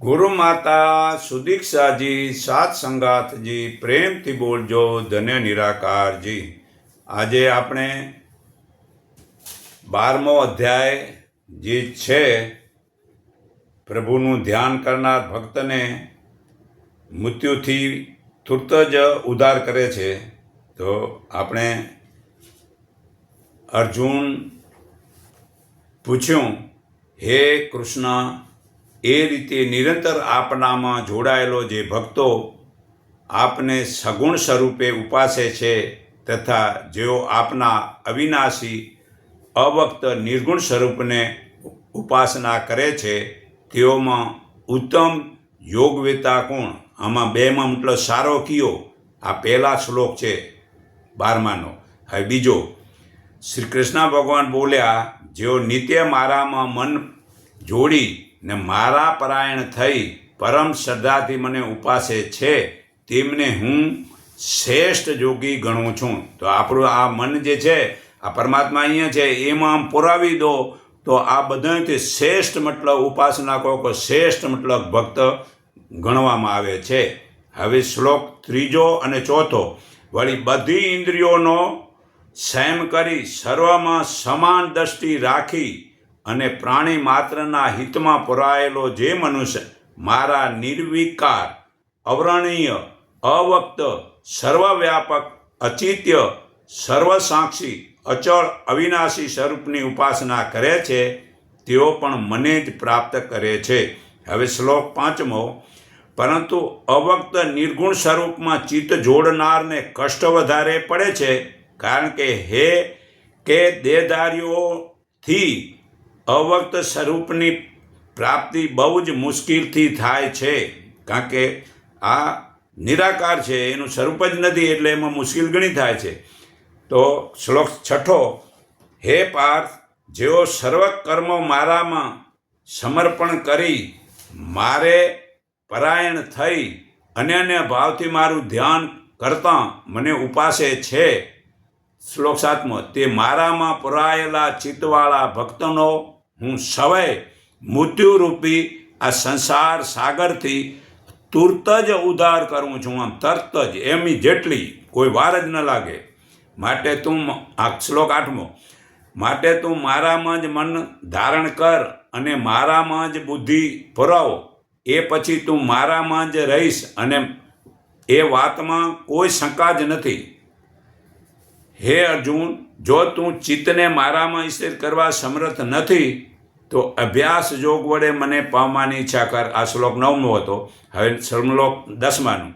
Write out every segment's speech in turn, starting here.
ગુરુ માતા સુદીક્ષાજી સાત સંગાથજી પ્રેમથી બોલજો ધન્ય નિરાકારજી આજે આપણે બારમો અધ્યાય જે છે પ્રભુનું ધ્યાન કરનાર ભક્તને મૃત્યુથી તુરત જ ઉદ્ધાર કરે છે. તો આપણે અર્જુન પૂછ્યું, હે કૃષ્ણ એ રીતે નિરંતર આપનામાં જોડાયેલો જે ભક્તો આપને સગુણ સ્વરૂપે ઉપાસે છે તથા જેઓ આપના અવિનાશી અવક્ત નિર્ગુણ સ્વરૂપને ઉપાસના કરે છે, તેઓમાં ઉત્તમ યોગવેતા કોણ? આમાં બેમાં મતલબ સારો કયો? આ પહેલા શ્લોક છે બારમાનો. હવે બીજો. શ્રી કૃષ્ણ ભગવાન બોલ્યા, જેઓ નિત્ય મારામાં મન જોડી ને મારા પરાયણ થઈ પરમ શ્રદ્ધાથી મને ઉપાસે છે, તેમને હું શ્રેષ્ઠ જોગી ગણું છું. તો આપણું આ મન જે છે, આ પરમાત્મા અહીંયા છે, એમાં આમ પુરાવી દો, તો આ બધાથી શ્રેષ્ઠ મતલબ ઉપાસના કહો કે શ્રેષ્ઠ મતલબ ભક્ત ગણવામાં આવે છે. હવે શ્લોક ત્રીજો અને ચોથો. વળી બધી ઇન્દ્રિયોનો સંયમ કરી સર્વમાં સમાન દ્રષ્ટિ રાખી અને પ્રાણી માત્રના હિતમાં પુરાયેલો જે મનુષ્ય, મારા નિર્વિકાર અવર્ણનીય અવક્ત, સર્વવ્યાપક, અચિત્ય, સર્વસાક્ષી, અચળ, અવિનાશી સ્વરૂપની ઉપાસના કરે છે, તેઓ પણ મને જ પ્રાપ્ત કરે છે. હવે શ્લોક પાંચમો. પરંતુ અવક્ત નિર્ગુણ સ્વરૂપમાં ચિત્ત જોડનારને કષ્ટ વધારે પડે છે, કારણ કે હે કે દેહધારીઓથી અવક્ત સ્વરૂપની પ્રાપ્તિ બહુ જ મુશ્કેલથી થાય છે. કારણ કે આ નિરાકાર છે, એનું સ્વરૂપ જ નથી, એટલે એમાં મુશ્કેલ ઘણી થાય છે. તો શ્લોક છઠ્ઠો, હે પાર્થ, જેઓ સર્વ કર્મો મારામાં સમર્પણ કરી, મારે પરાયણ થઈ અન્યન્ય ભાવથી મારું ધ્યાન કરતાં મને ઉપાસે છે. શ્લોક સાતમો, તે મારામાં પુરાયેલા ચિત્તવાળા ભક્તનો હું સવય મૃત્યુરૂપી આ સંસાર સાગરથી તુરત જ ઉદ્ધાર કરું છું. આમ તરત જ, એમની જેટલી કોઈ વાર જ ન લાગે. માટે તું આ શ્લોક આઠમો, માટે તું મારામાં જ મન ધારણ કર અને મારામાં જ બુદ્ધિ પુરાવો. એ પછી તું મારામાં જ રહીશ અને એ વાતમાં કોઈ શંકા જ નથી. હે અર્જુન, જો તું ચિત્તને મારામાં સ્થિર કરવા સમર્થ નથી તો અભ્યાસ જોગ વડે મને પામવાની ઈચ્છા કર આ શ્લોક નવમો હતો. હવે શ્લોક દસમાનું.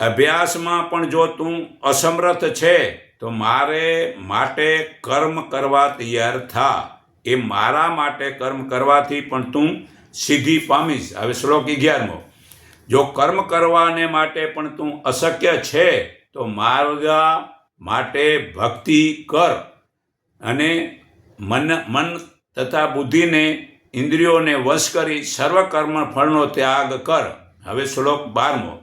અભ્યાસમાં પણ જો તું અસમર્થ છે, તો મારે માટે કર્મ કરવા તૈયાર થા. એ મારા માટે કર્મ કરવાથી પણ તું સિદ્ધિ પામીશ. હવે શ્લોક અગિયારમો. જો કર્મ કરવાને માટે પણ તું અશક્ય છે, તો મારા માટે ભક્તિ કર. અને મન મન તથા બુદ્ધિને, ઇન્દ્રિયોને વશ કરી સર્વકર્મ ફળનો ત્યાગ કર. હવે શ્લોક બારમો.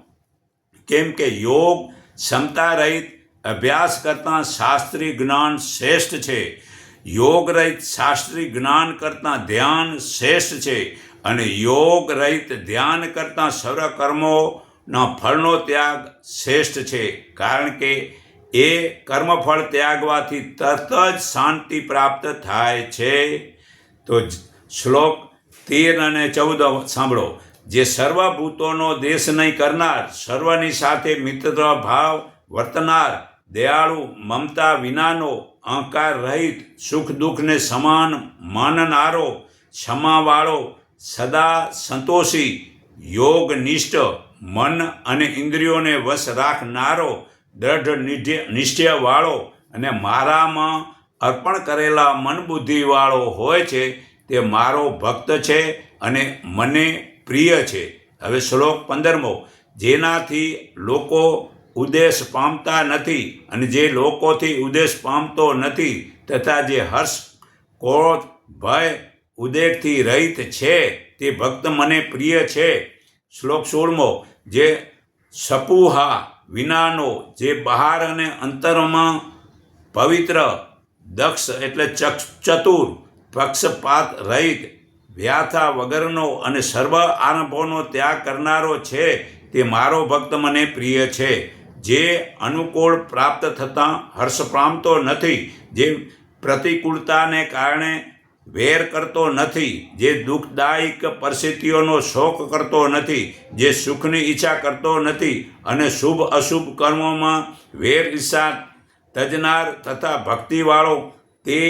કેમ કે યોગ ક્ષમતા રહિત અભ્યાસ કરતાં શાસ્ત્રીય જ્ઞાન શ્રેષ્ઠ છે. યોગ રહિત શાસ્ત્રીય જ્ઞાન કરતાં ધ્યાન શ્રેષ્ઠ છે અને યોગ રહિત ધ્યાન કરતાં સર્વકર્મોના ફળનો ત્યાગ શ્રેષ્ઠ છે. કારણ કે એ કર્મફળ ત્યાગવાથી તરત જ શાંતિ પ્રાપ્ત થાય છે. તો શ્લોક તેર અને ચૌદ સાંભળો. જે સર્વભૂતોનો દેશ નહીં કરનાર, સર્વની સાથે મિત્ર ભાવ વર્તનાર, દયાળુ, મમતા વિનાનો, અહંકાર રહિત, સુખ દુઃખને સમાન માનનારો, ક્ષમાવાળો, સદા સંતોષી, યોગનિષ્ઠ, મન અને ઇન્દ્રિયોને વશ રાખનારો, દ્રઢ નિશ્ચયવાળો અને મારામાં અર્પણ કરેલા મન બુદ્ધિવાળો હોય છે, તે મારો ભક્ત છે અને મને પ્રિય છે. હવે શ્લોક પંદરમો. જેનાથી લોકો ઉદેશ પામતા નથી અને જે લોકોથી ઉદેશ પામતો નથી તથા જે હર્ષ, ક્રોધ, ભય ઉદેકથી રહિત છે, તે ભક્ત મને પ્રિય છે. શ્લોક સોળમો. જે સપુહા વિનાનો જે બહાર અને અંતરમાં પવિત્ર દક્ષ એટલે ચતુર, પક્ષપાત રહિત, વ્યાથા વગરનો અને સર્વ આરંભોનો ત્યાગ કરનારો છે તે મારો ભક્ત મને પ્રિય છે. જે અનુકૂળ પ્રાપ્ત થતાં હર્ષ પામતો નથી, જે પ્રતિકૂળતાને કારણે વેર કરતો નથી, જે દુઃખદાયક પરિસ્થિતિઓનો શોક કરતો નથી, જે સુખની ઈચ્છા કરતો નથી અને શુભ અશુભ કર્મોમાં વેર ઈચ્છા તજનાર તથા ભક્તિવાળો તે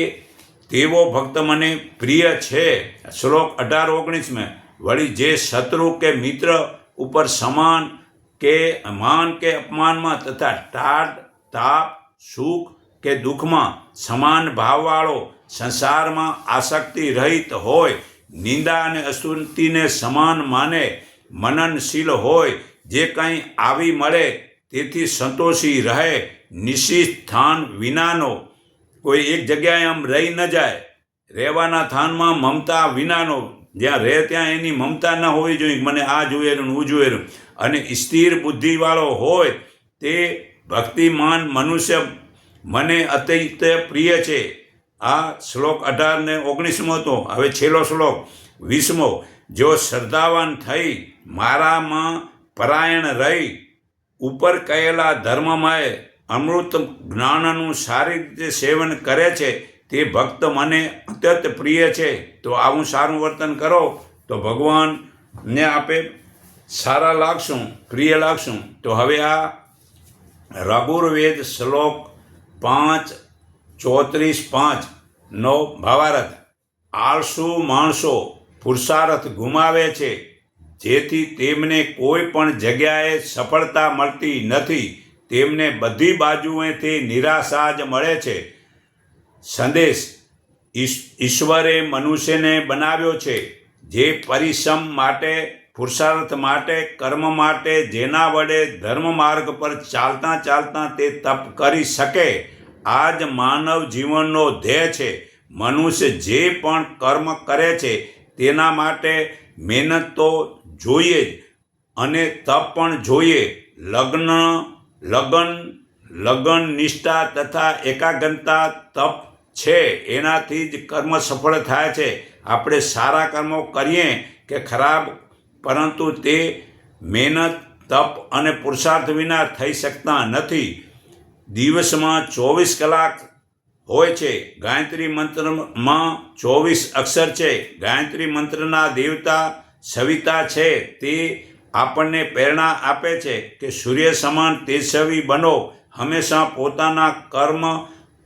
તેવો ભક્ત મને પ્રિય છે. શ્લોક અઢાર ઓગણીસમાં, વળી જે શત્રુ કે મિત્ર ઉપર સમાન કે માન કે અપમાનમાં તથા ટાટ તાપ, સુખ કે દુઃખમાં સમાન ભાવવાળો સંસારમાં આસક્તિ રહિત હોય, નિંદા અને અસ્તુતિને સમાન માને, મનનશીલ હોય, જે કંઈ આવી મળે તેથી સંતોષી રહે નિશ્ચિત સ્થાન વિનાનો કોઈ એક જગ્યાએ આમ રહી ન જાય. રહેવાના સ્થાનમાં મમતા વિનાનો, જ્યાં રહે ત્યાં એની મમતા ન હોવી જોઈએ. મને આ જોઈએ હું જોયેલું અને સ્થિર બુદ્ધિવાળો હોય તે ભક્તિમાન મનુષ્ય મને અત્યંત પ્રિય છે. આ શ્લોક અઢાર ને ઓગણીસમો હતો હવે છેલ્લો શ્લોક, વીસમો. જો શ્રદ્ધાવાન થઈ મારામાં પરાયણ રહી, ઉપર કહેલા ધર્મમય અમૃત જ્ઞાનનું સારી રીતે સેવન કરે છે, તે ભક્ત મને અત્યંત પ્રિય છે. તો આવું સારું વર્તન કરો. તો ભગવાનને આપે સારા લાગશું, પ્રિય લાગશું. તો હવે આ રઘુર્વેદ શ્લોક પાંચ, ચોત્રીસ, પાંચ નો ભાવાર્થ. આળસુ માણસો પુરુષાર્થ ગુમાવે છે. જેથી તેમને કોઈ પણ જગ્યાએ સફળતા મળતી નથી. તેમને બધી બાજુએથી નિરાશા જ મળે છે. સંદેશ ઈશ્વરે મનુષ્યને બનાવ્યો છે. જે પરિશ્રમ માટે, પુરુષાર્થ માટે, કર્મ માટે, જેના વડે ધર્મ માર્ગ પર ચાલતા ચાલતા તે તપ કરી શકે આ જ માનવ જીવનનો ધ્યેય છે. મનુષ્ય જે પણ કર્મ કરે છે, તેના માટે મહેનત તો જોઈએ જ અને તપ પણ જોઈએ. લગ્ન લગન લગન, નિષ્ઠા તથા એકાગ્રતા તપ છે. એનાથી જ કર્મ સફળ થાય છે. આપણે સારા કર્મો કરીએ કે ખરાબ, પરંતુ તે મહેનત, તપ અને પુરુષાર્થ વિના થઈ શકતા નથી. દિવસમાં ચોવીસ કલાક હોય છે. ગાયત્રી મંત્રમાં ચોવીસ અક્ષર છે. ગાયત્રી મંત્રના દેવતા સવિતા છે. તે આપણને પ્રેરણા આપે છે કે સૂર્ય સમાન તેજસ્વી બનો, હંમેશા પોતાના કર્મ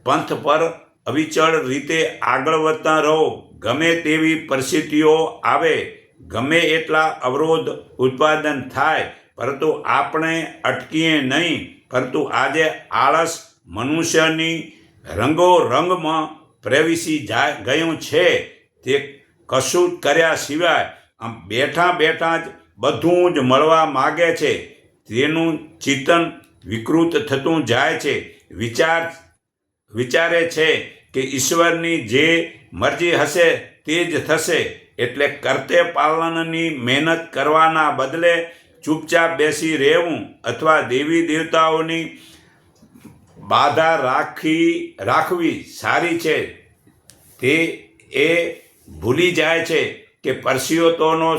પંથ પર અવિચળ રીતે આગળ વધતા રહો. ગમે તેવી પરિસ્થિતિઓ આવે, ગમે એટલા અવરોધ ઉત્પાદન થાય, પરંતુ આપણે અટકીએ નહીં. પરંતુ આજે આળસ મનુષ્યની રંગો રંગમાં પ્રવેશી જાય ગયું છે. તે કશું કર્યા સિવાય આમ બેઠા બેઠા જ બધું જ મળવા માગે છે. તેનું ચિંતન વિકૃત થતું જાય છે. વિચાર, વિચારે છે કે ઈશ્વરની જે મરજી હશે તે જ થશે. એટલે કરતે પાલનની મહેનત કરવાના બદલે ચૂપચાપ બેસી રહેવું અથવા દેવી દેવતાઓની બાધા રાખી, રાખવી સારી છે. તે એ ભૂલી જાય છે કે પરસિયોતોનો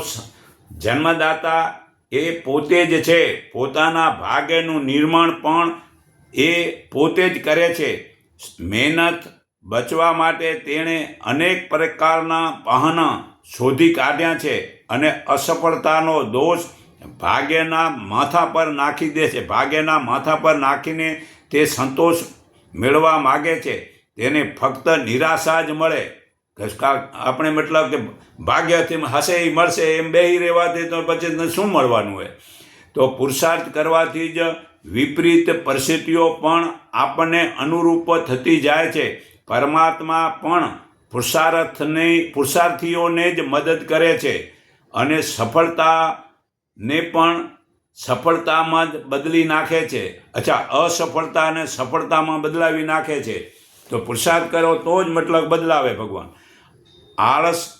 જન્મદાતા એ પોતે જ છે. પોતાના ભાગ્યનું નિર્માણ પણ એ પોતે જ કરે છે. મહેનત બચવા માટે તેણે અનેક પ્રકારના બહાના શોધી કાઢ્યા છે અને અસફળતાનો દોષ ભાગ્યના માથા પર નાખી દે છે. ભાગ્યના માથા પર નાખીને તે સંતોષ મેળવવા માગે છે. તેને ફક્ત નિરાશા જ મળે. આપણે મતલબ કે ભાગ્યથી હશે એ મળશે, એમ બેહી રહેવાથી તો પછી શું મળવાનું હોય? તો પુરુષાર્થ કરવાથી જ વિપરીત પરિસ્થિતિઓ પણ આપણને અનુરૂપ થતી જાય છે. પરમાત્મા પણ પુરુષાર્થને, પુરુષાર્થીઓને જ મદદ કરે છે અને સફળતાને પણ સફળતામાં જ બદલી નાખે છે. અચ્છા, અસફળતાને સફળતામાં બદલાવી નાખે છે. તો પુરુષાર્થ કરો તો જ મતલબ બદલાવે ભગવાન. આળસ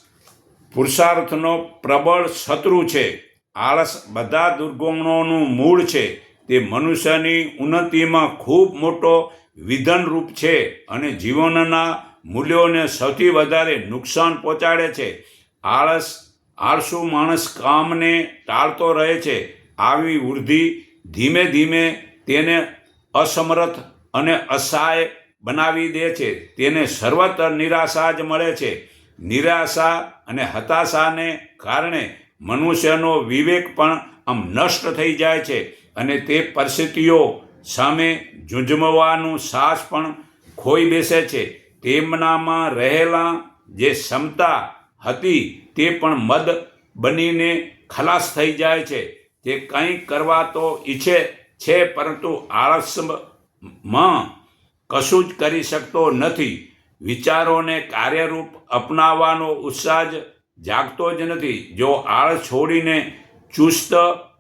પુરુષાર્થનો પ્રબળ શત્રુ છે. આળસ બધા દુર્ગુણોનું મૂળ છે. તે મનુષ્યની ઉન્નતિમાં ખૂબ મોટો વિધનરૂપ છે અને જીવનના મૂલ્યોને સૌથી વધારે નુકસાન પહોંચાડે છે. આળસ આળસુ માણસ કામને ટાળતો રહે છે. આવી વૃદ્ધિ ધીમે ધીમે તેને અસમર્થ અને અસહાય બનાવી દે છે. તેને સર્વત્ર નિરાશા જ મળે છે. નિરાશા અને હતાશાને કારણે મનુષ્યનો વિવેક પણ આમ નષ્ટ થઈ જાય છે અને તે પરિસ્થિતિઓ સામે ઝૂંઝમવાનું સાહસ પણ ખોઈ બેસે છે. તેમનામાં રહેલા જે ક્ષમતા હતી તે પણ મદ બનીને ખલાસ થઈ જાય છે. તે કંઈ કરવા તો ઈચ્છે છે, પરંતુ આળસમાં કશું જ કરી શકતો નથી. વિચારોને કાર્યરૂપ અપનાવવાનો ઉત્સાહ જ જાગતો જ નથી. જો આળ છોડીને ચુસ્ત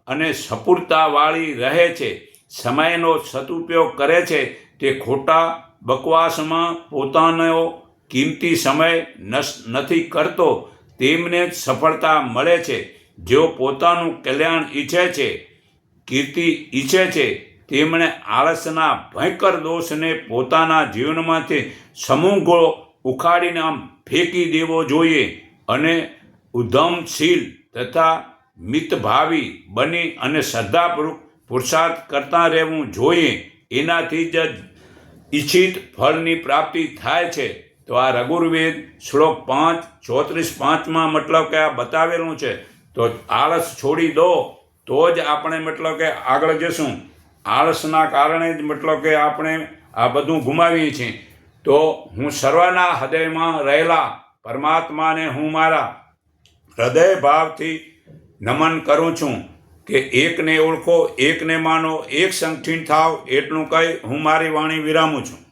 અને સપૂરતાવાળી રહે છે, સમયનો સદુપયોગ કરે છે, તે ખોટા બકવાસમાં પોતાનો કિંમતી સમય નથી કરતો, તેમને જ સફળતા મળે છે. જેઓ પોતાનું કલ્યાણ ઈચ્છે છે, કીર્તિ ઈચ્છે છે તેમણે આળસના ભયંકર દોષને પોતાના જીવનમાંથી સમૂહ ઉખાડીને આમ ફેંકી દેવો જોઈએ અને ઉદ્ધમશીલ તથા મિતભાવી બની અને શ્રદ્ધાપૂર્વક પુરુષાર્થ કરતા રહેવું જોઈએ. એનાથી જ ઈચ્છિત ફળની પ્રાપ્તિ થાય છે. તો આ રઘુર્વેદ શ્લોક પાંચ, ચોત્રીસ પાંચમાં મતલબ કે આ બતાવેલું છે. તો આળસ છોડી દો, તો જ આપણે મતલબ કે આગળ જશું આળસના કારણે જ મતલબ કે આપણે આ બધું ગુમાવીએ છીએ. તો હું સર્વના હૃદયમાં રહેલા પરમાત્માને હું મારા હૃદય ભાવથી નમન કરું છું કે એકને ઓળખો, એકને માનો, એક સંગઠિત થાવ, એટલું કહી હું મારી વાણી વિરામું છું.